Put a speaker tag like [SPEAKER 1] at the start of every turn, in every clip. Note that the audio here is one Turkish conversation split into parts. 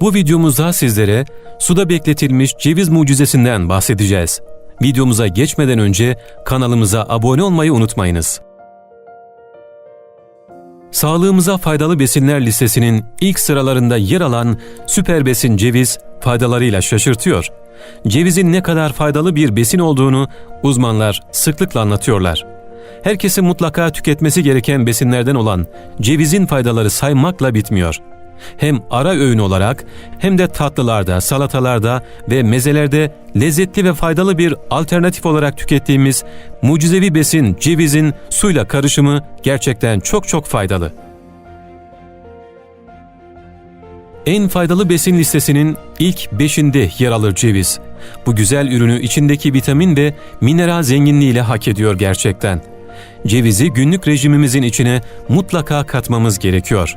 [SPEAKER 1] Bu videomuzda sizlere suda bekletilmiş ceviz mucizesinden bahsedeceğiz. Videomuza geçmeden önce kanalımıza abone olmayı unutmayınız. Sağlığımıza faydalı besinler listesinin ilk sıralarında yer alan süper besin ceviz faydalarıyla şaşırtıyor. Cevizin ne kadar faydalı bir besin olduğunu uzmanlar sıklıkla anlatıyorlar. Herkesin mutlaka tüketmesi gereken besinlerden olan cevizin faydaları saymakla bitmiyor. Hem ara öğün olarak hem de tatlılarda, salatalarda ve mezelerde lezzetli ve faydalı bir alternatif olarak tükettiğimiz mucizevi besin cevizin suyla karışımı gerçekten çok çok faydalı. En faydalı besin listesinin ilk beşinde yer alır ceviz. Bu güzel ürünü içindeki vitamin ve mineral zenginliğiyle hak ediyor gerçekten. Cevizi günlük rejimimizin içine mutlaka katmamız gerekiyor.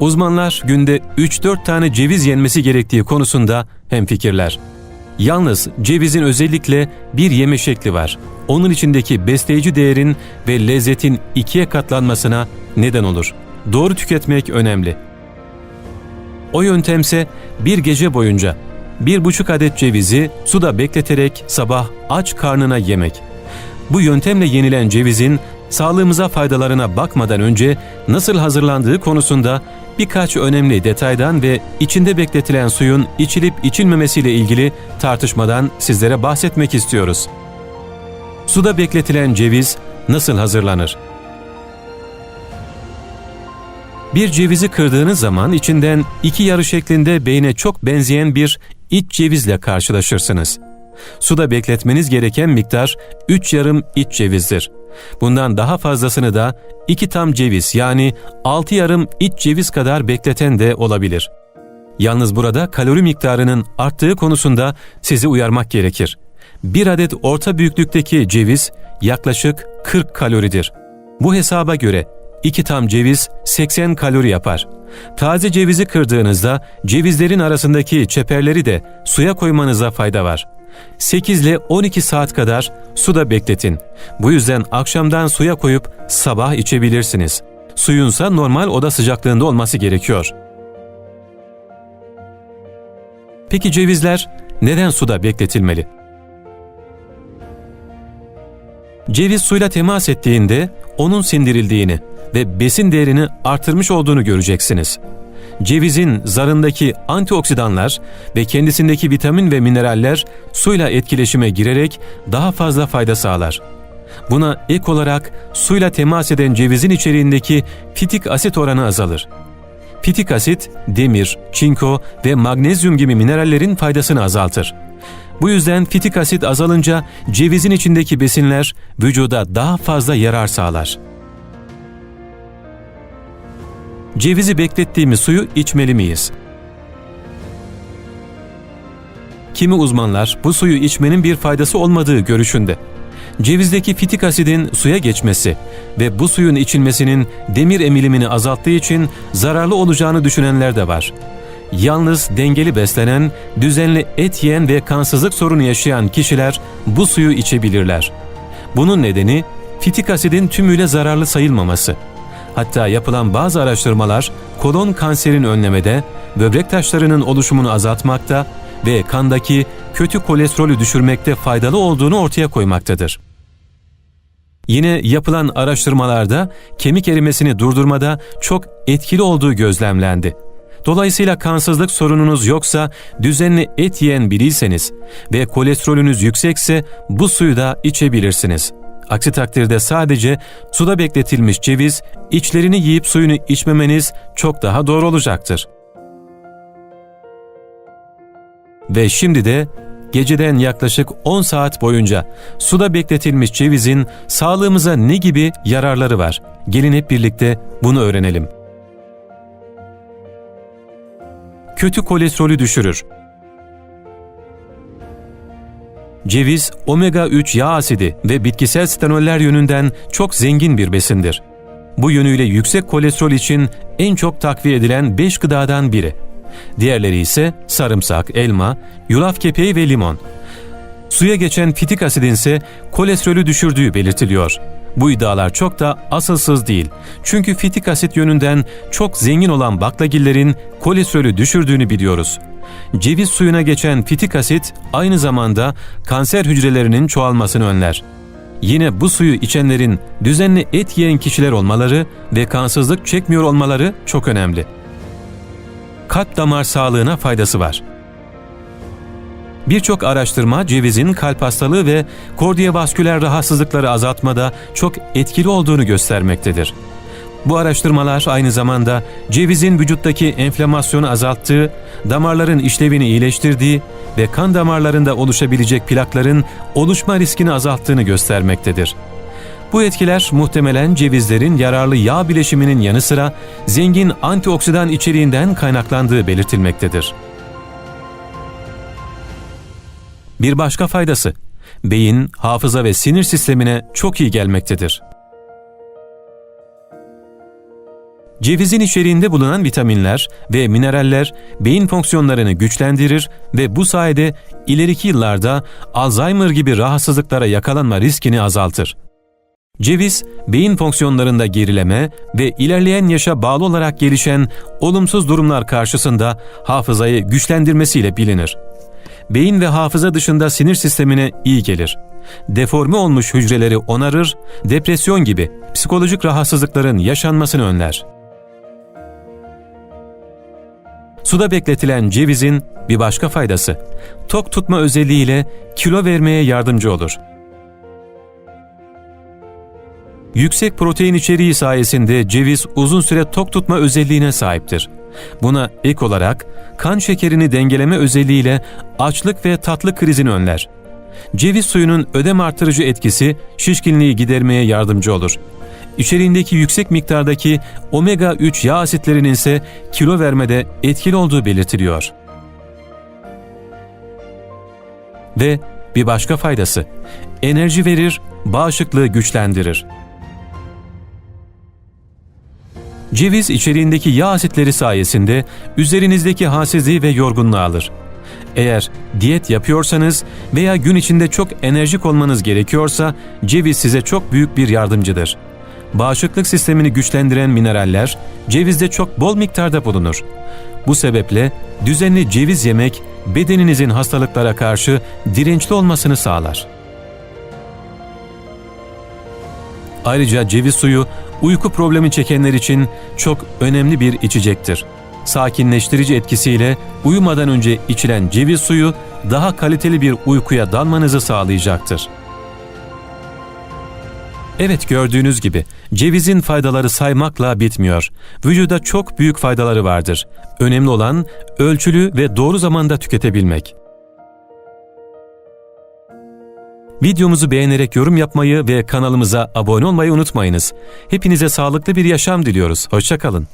[SPEAKER 1] Uzmanlar günde 3-4 tane ceviz yenmesi gerektiği konusunda hemfikirler. Yalnız cevizin özellikle bir yeme şekli var. Onun içindeki besleyici değerin ve lezzetin ikiye katlanmasına neden olur. Doğru tüketmek önemli. O yöntemse bir gece boyunca bir buçuk adet cevizi suda bekleterek sabah aç karnına yemek. Bu yöntemle yenilen cevizin sağlığımıza faydalarına bakmadan önce nasıl hazırlandığı konusunda birkaç önemli detaydan ve içinde bekletilen suyun içilip içilmemesiyle ilgili tartışmadan sizlere bahsetmek istiyoruz. Suda bekletilen ceviz nasıl hazırlanır? Bir cevizi kırdığınız zaman içinden iki yarı şeklinde beyne çok benzeyen bir iç cevizle karşılaşırsınız. Suda bekletmeniz gereken miktar 3 yarım iç cevizdir. Bundan daha fazlasını da 2 tam ceviz yani 6 yarım iç ceviz kadar bekleten de olabilir. Yalnız burada kalori miktarının arttığı konusunda sizi uyarmak gerekir. Bir adet orta büyüklükteki ceviz yaklaşık 40 kaloridir. Bu hesaba göre 2 tam ceviz 80 kalori yapar. Taze cevizi kırdığınızda cevizlerin arasındaki çeperleri de suya koymanıza fayda var. 8 ile 12 saat kadar suda bekletin. Bu yüzden akşamdan suya koyup sabah içebilirsiniz. Suyunsa normal oda sıcaklığında olması gerekiyor. Peki cevizler neden suda bekletilmeli? Ceviz suyla temas ettiğinde onun sindirildiğini ve besin değerini artırmış olduğunu göreceksiniz. Cevizin zarındaki antioksidanlar ve kendisindeki vitamin ve mineraller suyla etkileşime girerek daha fazla fayda sağlar. Buna ek olarak suyla temas eden cevizin içeriğindeki fitik asit oranı azalır. Fitik asit, demir, çinko ve magnezyum gibi minerallerin faydasını azaltır. Bu yüzden fitik asit azalınca cevizin içindeki besinler vücuda daha fazla yarar sağlar. Cevizi beklettiğimiz suyu içmeli miyiz? Kimi uzmanlar bu suyu içmenin bir faydası olmadığı görüşünde. Cevizdeki fitik asidin suya geçmesi ve bu suyun içilmesinin demir emilimini azalttığı için zararlı olacağını düşünenler de var. Yalnız dengeli beslenen, düzenli et yiyen ve kansızlık sorunu yaşayan kişiler bu suyu içebilirler. Bunun nedeni fitik asidin tümüyle zararlı sayılmaması. Hatta yapılan bazı araştırmalar kolon kanserin önlemede, böbrek taşlarının oluşumunu azaltmakta ve kandaki kötü kolesterolü düşürmekte faydalı olduğunu ortaya koymaktadır. Yine yapılan araştırmalarda kemik erimesini durdurmada çok etkili olduğu gözlemlendi. Dolayısıyla kansızlık sorununuz yoksa düzenli et yiyen biriyseniz ve kolesterolünüz yüksekse bu suyu da içebilirsiniz.'' Aksi takdirde sadece suda bekletilmiş ceviz, içlerini yiyip suyunu içmemeniz çok daha doğru olacaktır. Ve şimdi de geceden yaklaşık 10 saat boyunca suda bekletilmiş cevizin sağlığımıza ne gibi yararları var? Gelin hep birlikte bunu öğrenelim. Kötü kolesterolü düşürür. Ceviz, omega-3 yağ asidi ve bitkisel stanoller yönünden çok zengin bir besindir. Bu yönüyle yüksek kolesterol için en çok takviye edilen 5 gıdadan biri. Diğerleri ise sarımsak, elma, yulaf kepeği ve limon. Suya geçen fitik asidin ise kolesterolü düşürdüğü belirtiliyor. Bu iddialar çok da asılsız değil. Çünkü fitik asit yönünden çok zengin olan baklagillerin kolesterolü düşürdüğünü biliyoruz. Ceviz suyuna geçen fitik asit aynı zamanda kanser hücrelerinin çoğalmasını önler. Yine bu suyu içenlerin düzenli et yiyen kişiler olmaları ve kansızlık çekmiyor olmaları çok önemli. Kalp damar sağlığına faydası var. Birçok araştırma cevizin kalp hastalığı ve kardiyovasküler rahatsızlıkları azaltmada çok etkili olduğunu göstermektedir. Bu araştırmalar aynı zamanda cevizin vücuttaki enflamasyonu azalttığı, damarların işlevini iyileştirdiği ve kan damarlarında oluşabilecek plakların oluşma riskini azalttığını göstermektedir. Bu etkiler muhtemelen cevizlerin yararlı yağ bileşiminin yanı sıra zengin antioksidan içeriğinden kaynaklandığı belirtilmektedir. Bir başka faydası, beyin, hafıza ve sinir sistemine çok iyi gelmektedir. Cevizin içeriğinde bulunan vitaminler ve mineraller beyin fonksiyonlarını güçlendirir ve bu sayede ileriki yıllarda Alzheimer gibi rahatsızlıklara yakalanma riskini azaltır. Ceviz, beyin fonksiyonlarında gerileme ve ilerleyen yaşa bağlı olarak gelişen olumsuz durumlar karşısında hafızayı güçlendirmesiyle bilinir. Beyin ve hafıza dışında sinir sistemine iyi gelir. Deforme olmuş hücreleri onarır, depresyon gibi psikolojik rahatsızlıkların yaşanmasını önler. Suda bekletilen cevizin bir başka faydası, tok tutma özelliğiyle kilo vermeye yardımcı olur. Yüksek protein içeriği sayesinde ceviz uzun süre tok tutma özelliğine sahiptir. Buna ek olarak kan şekerini dengeleme özelliğiyle açlık ve tatlı krizini önler. Ceviz suyunun ödem artırıcı etkisi şişkinliği gidermeye yardımcı olur. İçeriğindeki yüksek miktardaki omega 3 yağ asitlerinin ise kilo vermede etkili olduğu belirtiliyor. Ve bir başka faydası, enerji verir, bağışıklığı güçlendirir. Ceviz içeriğindeki yağ asitleri sayesinde üzerinizdeki halsizliği ve yorgunluğu alır. Eğer diyet yapıyorsanız veya gün içinde çok enerjik olmanız gerekiyorsa ceviz size çok büyük bir yardımcıdır. Bağışıklık sistemini güçlendiren mineraller cevizde çok bol miktarda bulunur. Bu sebeple düzenli ceviz yemek bedeninizin hastalıklara karşı dirençli olmasını sağlar. Ayrıca ceviz suyu uyku problemi çekenler için çok önemli bir içecektir. Sakinleştirici etkisiyle uyumadan önce içilen ceviz suyu daha kaliteli bir uykuya dalmanızı sağlayacaktır. Evet gördüğünüz gibi cevizin faydaları saymakla bitmiyor. Vücuda çok büyük faydaları vardır. Önemli olan ölçülü ve doğru zamanda tüketebilmek. Videomuzu beğenerek yorum yapmayı ve kanalımıza abone olmayı unutmayınız. Hepinize sağlıklı bir yaşam diliyoruz. Hoşçakalın.